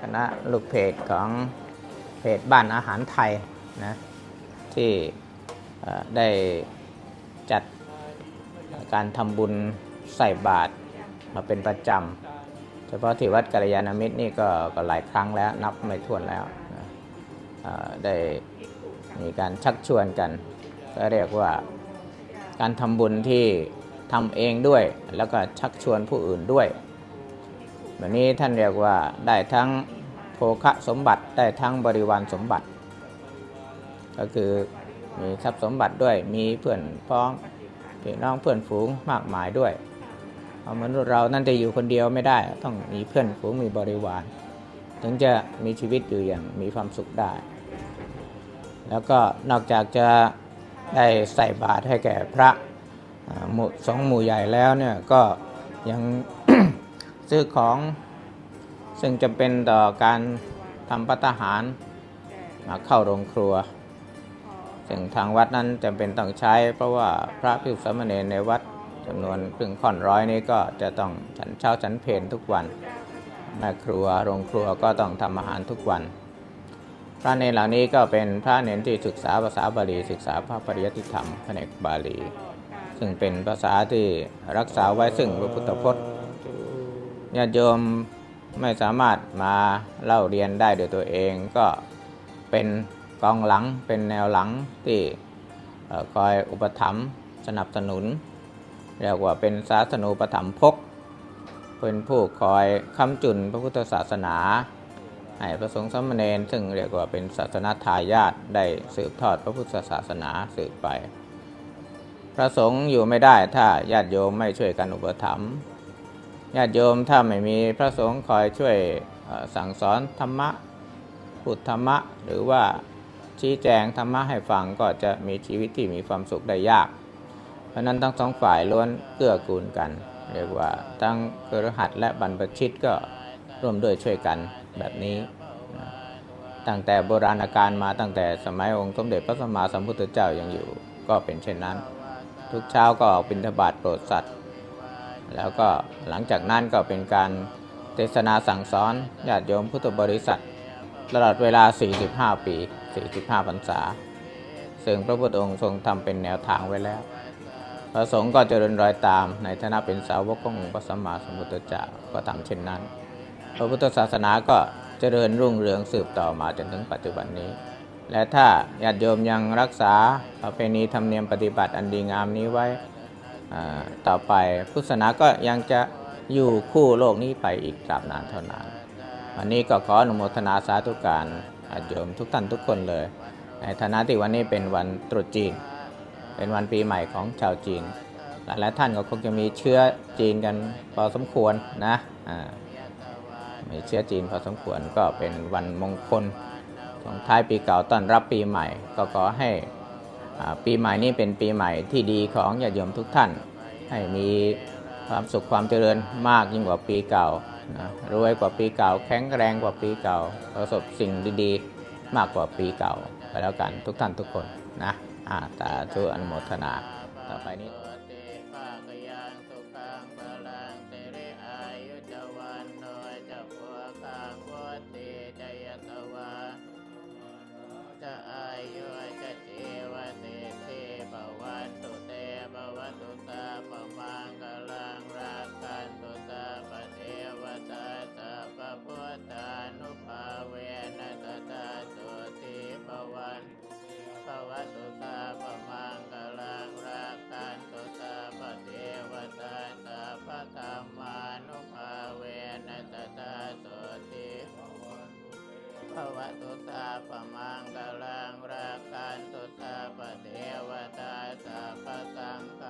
คณะลูกเพจของเพจบ้านอาหารไทยนะที่ได้จัดการทำบุญใส่บาตรมาเป็นประจำ เฉพาะที่วัดกัลยาณมิตรนี่ก็ก็หลายครั้งแล้วนับไม่ถ้วนแล้วนะได้มีการชักชวนกัน ก็เรียกว่าการทำบุญที่ทำเองด้วย แล้วก็ชักชวนผู้อื่นด้วย แบบนี้ท่านเรียกว่าได้ทั้งโภคะสมบัติได้ทั้งบริวารสมบัติ ก็คือมีทรัพย์สมบัติด้วยมีเพื่อนพ้องพี่น้องเพื่อนฝูงมากมายด้วยเพราะมนุษย์เรานั่นจะอยู่คนเดียวไม่ได้ ต้องมีเพื่อนฝูงมีบริวาร ถึงจะมีชีวิตอยู่อย่างมีความสุขได้ แล้วก็นอกจากจะได้ใส่บาตรให้แก่พระหมู่สองหมู่ใหญ่แล้วเนี่ยก็ยัง ซื้อของ ซึ่งจำเป็นต่อการทำพัตตาหารมาเข้าโรงครัว ซึ่งทางวัดนั้นจำเป็นต้องใช้ เพราะว่าพระภิกษุสามเณรในวัดจำนวนครึ่งค่อนร้อยนี้ก็จะต้องฉันเช้าฉันเพลทุกวันแม่ครัวโรงครัวก็ต้องทำอาหารทุกวัน พระเนรเหล่านี้ก็เป็นพระเนรที่ศึกษาภาษาบาลีศึกษาพระปริยัติธรรมแผนกบาลี ซึ่งเป็นภาษาที่รักษาไว้ซึ่งพระพุทธพจน์ ญาติโยมไม่สามารถมาเล่าเรียนได้โดยตัวเองก็เป็นกองหลังเป็นแนวหลังที่คอยอุปถัมภ์สนับสนุนเรียกว่าเป็นศาสนูปถัมภกเป็นผู้คอยค้ำจุนพระพุทธศาสนาให้พระสงฆ์สามเณรซึ่งเรียกว่าเป็นศาสนาทายาทได้สืบทอดพระพุทธศาสนาสืบไป พระสงฆ์อยู่ไม่ได้ถ้าญาติโยมไม่ช่วยกันอุปถัมภ์ ญาติโยมถ้าไม่มีพระสงฆ์คอยช่วยสั่งสอนธรรมะพูดธรรมะ หรือว่าชี้แจงธรรมะให้ฟังก็จะมีชีวิตที่มีความสุขได้ยาก เพราะนั้นทั้งสองฝ่ายล้วนเกื้อกูลกัน เรียกว่าทั้งกระหัตและบรรพชิตก็ร่วมด้วยช่วยกันแบบนี้ ตั้งแต่โบราณกาลมาตั้งแต่สมัยองค์สมเด็จพระสัมมาสัมพุทธเจ้ายังอยู่ ก็เป็นเช่นนั้น ทุกเช้าก็ออกบิณฑบาตโปรดสัตว์ แล้วก็หลังจากนั้นก็เป็นการเทศนาสั่งสอนญาติโยมพุทธบริษัทตลอดเวลา 45 ปี 45พรรษา ซึ่งพระพุทธองค์ทรงทำเป็นแนวทางไว้แล้ว พระสงฆ์ก็เจริญรอยตามในฐานะเป็นสาวกขององค์พระสัมมาสัมพุทธเจ้าก็ทำเช่นนั้น พระพุทธศาสนาก็เจริญรุ่งเรืองสืบต่อมาจนถึงปัจจุบันนี้ และถ้าญาติโยมยังรักษาประเพณีธรรมเนียมปฏิบัติอันดีงามนี้ไว้ ต่อไปพุทธศาสนาก็ยังจะอยู่คู่โลกนี้ไปอีกตราบนานเท่านานวันนี้ก็ขออนุโมทนาสาธุการญาติโยมทุกท่านทุกคนเลย ในฐานะที่วันนี้เป็นวันตรุษจีน เป็นวันปีใหม่ของชาวจีน หลายๆท่านก็คงจะมีเชื้อจีนกันพอสมควรนะมีเชื้อจีนพอสมควรก็เป็นวันมงคลส่งท้ายปีเก่าต้อนรับปีใหม่ ก็ขอให้ ปีใหม่นี้เป็นปีใหม่ที่ดีของญาติโยมทุกท่าน ให้มีความสุขความเจริญมากยิ่งกว่าปีเก่านะรวยกว่าปีเก่า แข็งแรงกว่าปีเก่า ประสบสิ่งดีๆ มากกว่าปีเก่าไปแล้วกันทุกท่านทุกคนนะอาตาธุอนุโมทนาต่อไปนี้ ภวตุตาปมังกลังราคันตุตาปเทวตาสัพสังกั